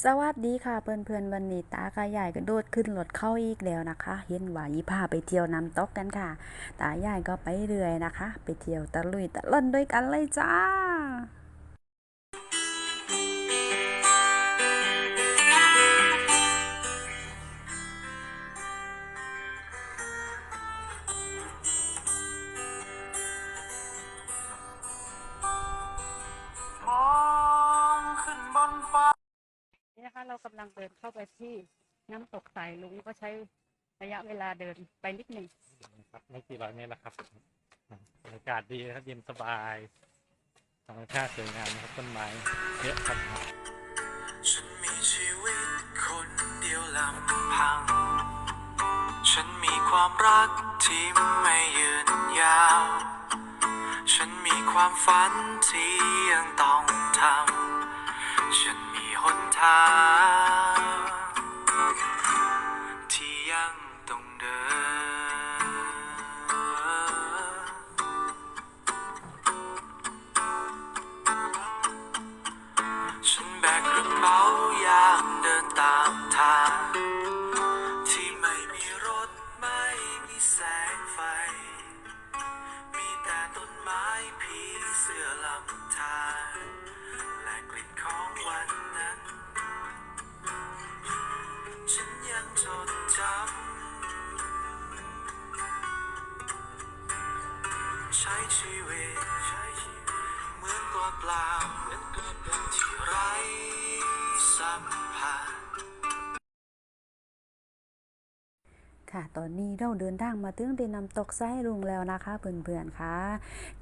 สวัสดีค่ะเพื่อนๆวันนี้ตากับยายก็โดดขึ้นรถเข้าอีกแล้วนะคะ เห็นว่ายีพาไปเที่ยวน้ำตกกันค่ะ ตาใหญ่ก็ไปเรื่อยนะคะ ไปเที่ยวตะลุยตะล่นด้วยกันเลยจ้า นี่นะคะ เรากำลังเดินเข้าไปที่น้ำตกสายลุงก็ใช้ระยะเวลาเดินไปนิดหนึ่งครับไม่กี่ร้อยเมตรแล้วครับบรรยากาศดีนะครับเย็นสบายธรรมชาติสวยงามนะครับต้นไม้เยอะครับฉันมีชีวิตคนเดียวลำพัง ฉันมีความรักที่ไม่ยืนยาว ฉันมีความฝันที่ยังต้องทำฉันมี ห ใช้ชีวิตเหมือนตัวเปล่าเหมือนตัวเปล่าที่ไร้สัม ค่ะตอนนี้เราเดินทางมาถึงที่น้ำตกไส้รุงแล้วนะคะเพื่อนๆค่ะ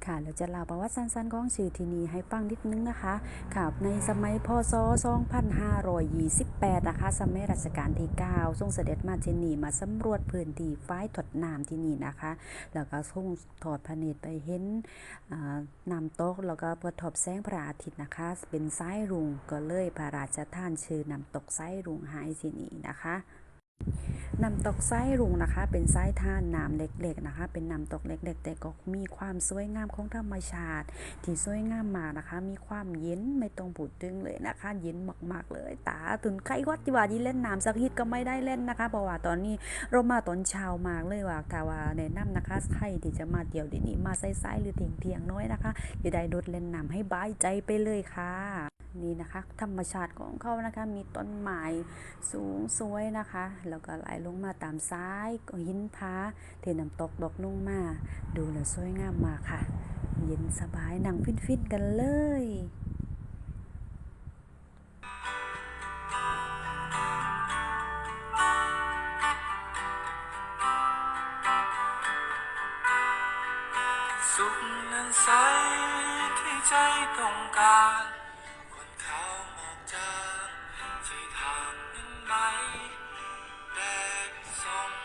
ค่ะเราจะเล่าประวัติสั้นๆของชื่อที่นี่ให้ฟังนิดนึงนะคะค่ะในสมัยพศ 2528 นะคะ สมัยรัชกาลที่ 9 ทรงเสด็จมาที่นี่มาสำรวจพื้นที่ฝ้ายถดน้ำที่นี่นะคะ แล้วก็ทรงถอดพระเนตรไปเห็นอ่าน้ำตกแล้วก็ประทบแสงพระอาทิตย์นะคะ เป็นไส้รุงก็เลยพระราชทานชื่อน้ำตกไส้รุงให้ที่นี่นะคะ น้ำตกไส้รุงนะคะ เป็นไส้ท่านน้ำเล็กๆนะคะ เป็นน้ำตกเล็กๆ แต่ก็มีความสวยงามของธรรมชาติ ที่สวยงามมากนะคะ มีความเย็นไม่ต้องพูดถึงเลยนะคะ เย็นมากๆเลยตาตุนไข้วัดที่ว่าที่เล่นน้ำสักฮิตก็ไม่ได้เล่นนะคะ เพราะว่าตอนนี้เรามาตอนเช้ามากเลยว่าถ้าว่าแนะนำนะคะใครที่จะมาเที่ยวที่นี่มาใส่ๆหรือเทียงเทียงๆน้อยนะคะจะได้ดดเล่นน้ำให้บายใจไปเลยค่ะ นี่นะคะ ธรรมชาติของเขานะคะ มีต้นไม้สูงสวยนะคะ แล้วก็ไหลลงมาตามซ้ายก็หินพาเทน้ำตกดอกลงมา ดูแล้วสวยงามมากค่ะ เย็นสบายนั่งฟินๆกันเลยสุขนั้นใสที่ใจต้องการ ใจทาง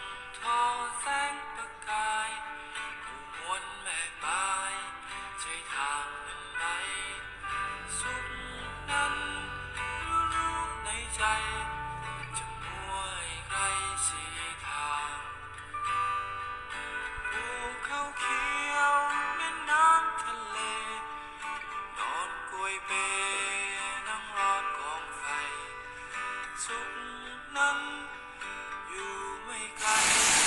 สุขนั้นอยู่ไม่ไกล